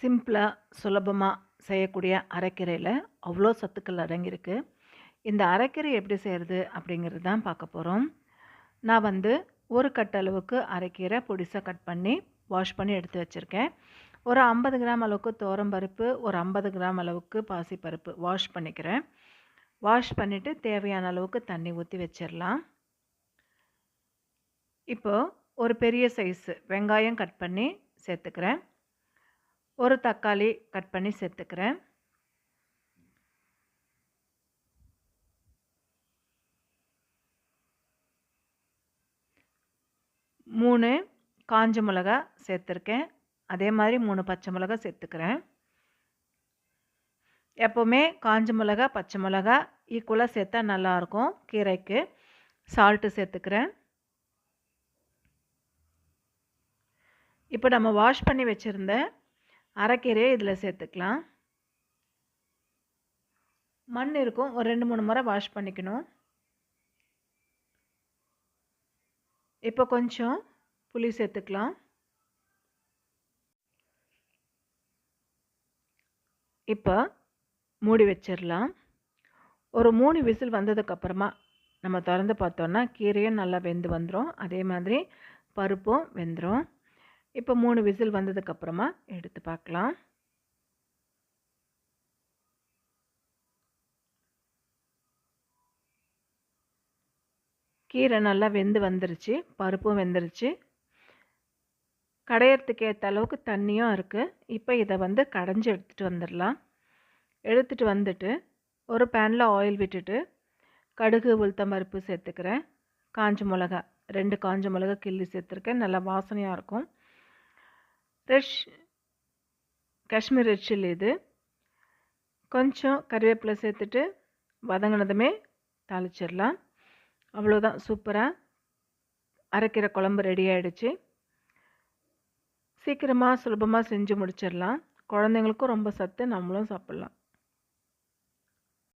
சிம்பிளாக சுலபமாக செய்யக்கூடிய அரைக்கீரையில் அவ்வளோ சத்துக்கள் அடங்கியிருக்கு. இந்த அரைக்கீரை எப்படி செய்கிறது அப்படிங்கிறது தான் பார்க்க போகிறோம் நான் வந்து ஒரு கட் அளவுக்கு அரைக்கீரை பொடிசாக கட் பண்ணி வாஷ் பண்ணி எடுத்து வச்சுருக்கேன். ஒரு ஐம்பது கிராம் அளவுக்கு தோரம்பருப்பு ஒரு ஐம்பது கிராம் அளவுக்கு பாசிப்பருப்பு வாஷ் பண்ணிக்கிறேன். வாஷ் பண்ணிவிட்டு தேவையான அளவுக்கு தண்ணி ஊற்றி வச்சிடலாம் இப்போது ஒரு பெரிய சைஸு வெங்காயம் கட் பண்ணி சேர்த்துக்கிறேன். ஒரு தக்காளி கட் பண்ணி சேர்த்துக்கிறேன். மூணு காஞ்ச மிளகா சேர்த்துருக்கேன். அதே மாதிரி மூணு பச்சை மிளகா சேர்த்துக்கிறேன். எப்போவுமே காஞ்ச மிளகா பச்சை மிளகா ஈக்குவலாக சேர்த்தா நல்லாயிருக்கும் கீரைக்கு. சால்ட்டு சேர்த்துக்கிறேன். இப்போ நம்ம வாஷ் பண்ணி வச்சுருந்த அரைக்கீரையை இதில் சேர்த்துக்கலாம். மண் இருக்கும். ஒரு ரெண்டு மூணு முறை வாஷ் பண்ணிக்கணும். இப்போ கொஞ்சம் புளி சேர்த்துக்கலாம். இப்போ மூடி வச்சிடலாம். ஒரு மூணு விசில் வந்ததுக்கப்புறமா நம்ம திறந்து பார்த்தோன்னா கீரையும் நல்லா வெந்து வந்துடும் அதே மாதிரி பருப்பும் வெந்துடும் இப்போ மூணு விசில் வந்ததுக்கப்புறமா எடுத்து பார்க்கலாம். கீரை நல்லா வெந்து வந்துருச்சு பருப்பும் வெந்துருச்சு. கடையிறதுக்கு ஏற்ற அளவுக்கு தண்ணியும் இருக்குது இப்போ இதை வந்து கடைஞ்சி எடுத்துகிட்டு வந்துடலாம். எடுத்துகிட்டு வந்துட்டு ஒரு பேனில் ஆயில் விட்டுட்டு கடுகு உளுத்தம்பருப்பு சேர்த்துக்கிறேன். காஞ்ச மிளகா ரெண்டு காஞ்ச மிளகா கிள்ளி சேர்த்துருக்கேன். நல்லா வாசனையாக இருக்கும். ஃப்ரெஷ் காஷ்மீர் ரெட் சில்லி இது. கொஞ்சம் கருவேப்பிலை சேர்த்துட்டு வதங்கினதுமே தாளிச்சிடலாம். அவ்வளோதான் சூப்பராக அரைக்கிற குழம்பு ரெடி ஆகிடுச்சு சீக்கிரமாக சுலபமாக செஞ்சு முடிச்சிடலாம். குழந்தைங்களுக்கும் ரொம்ப சத்து நம்மளும் சாப்பிட்லாம்.